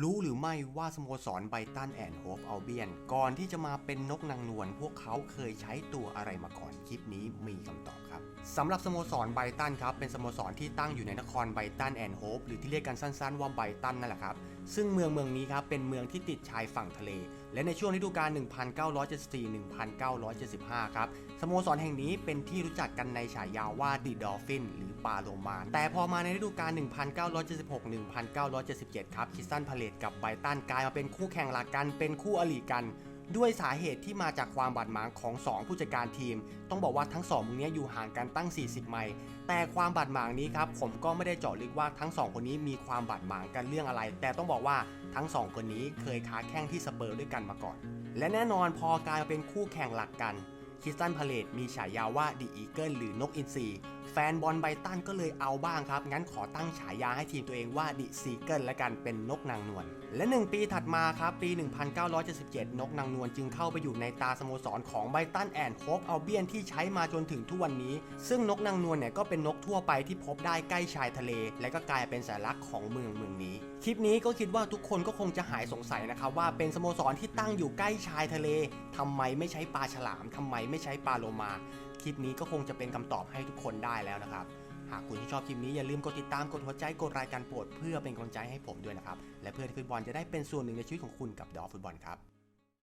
รู้หรือไม่ว่าสโมสรไบตันแอนด์โฮปอัลเบียน ก่อนที่จะมาเป็นนกนางนวลพวกเขาเคยใช้ตัวอะไรมาก่อนคลิปนี้มีคำตอบครับสำหรับสโมสรไบตันครับเป็นสโมสรที่ตั้งอยู่ในนครไบตันแอนด์โฮปหรือที่เรียกกันสั้นๆว่าไบตันนั่นแหละครับซึ่งเมืองเมืองนี้ครับเป็นเมืองที่ติดชายฝั่งทะเล และในช่วงฤดูกาล 1974-1975 ครับ สโมสรแห่งนี้เป็นที่รู้จักกันในฉายาว่าดีดอลฟินหรือปาโลมานแต่พอมาในฤดูกาล 1976-1977 ครับ คิสตันพาเลตกับไบตันกลายมาเป็นคู่แข่งหลักกัน เป็นคู่อริกัน ด้วยสาเหตุที่มาจากความบาดหมางของ 2 ผู้จัดการทีม ต้องบอกว่าทั้ง2มึงนี้อยู่ห่างกันตั้ง 40 ไมล์แต่ความบาดหมางนี้ครับผมก็ไม่ได้เจาะลึกว่าทั้ง 2 คนนี้มีความบาดหมางกันเรื่องอะไร แต่ต้องบอกว่าทั้ง 2 คนนี้เคยค้าแข่งที่สเปอร์ด้วยกันมาก่อน และแน่นอนพอกลายมาเป็นคู่แข่งหลักกัน คริสตันพาเลตมีฉายาว่าดีอีเกิลหรือนกอินทรีแฟนบอลไบตันก็เลยเอาบ้างครับ งั้นขอตั้งฉายาให้ทีมตัวเองว่าดิซีเกิลและกันเป็นนกนางนวล และ 1 ปีถัดมาครับ ปี 1977 นกนางนวลจึงเข้าไปอยู่ในตาสโมสรของไบตันแอนด์โฮปอัลเบียนที่ใช้มาจนถึงทุกวันนี้ ซึ่งนกนางนวลเนี่ยก็เป็นนกทั่วไปที่พบได้ใกล้ชายทะเล และก็กลายเป็นสัญลักษณ์ของเมืองเมืองนี้ คลิปนี้ก็คิดว่าทุกคนก็คงจะหายสงสัยนะครับว่าเป็นสโมสรที่ตั้งอยู่ใกล้ชายทะเลทำไมไม่ใช้ปลาฉลามทำไมไม่ใช้ปลาโลมา คลิปนี้ก็คงจะเป็นคำตอบให้ทุกคนได้แล้วนะครับ หากคุณที่ชอบคลิปนี้อย่าลืมกดติดตามกดหัวใจกดรายการโปรดเพื่อเป็นกำลังใจให้ผมด้วยนะครับ และเพื่อที่ฟุตบอลจะได้เป็นส่วนหนึ่งในชีวิตของคุณกับดอฟุตบอลครับ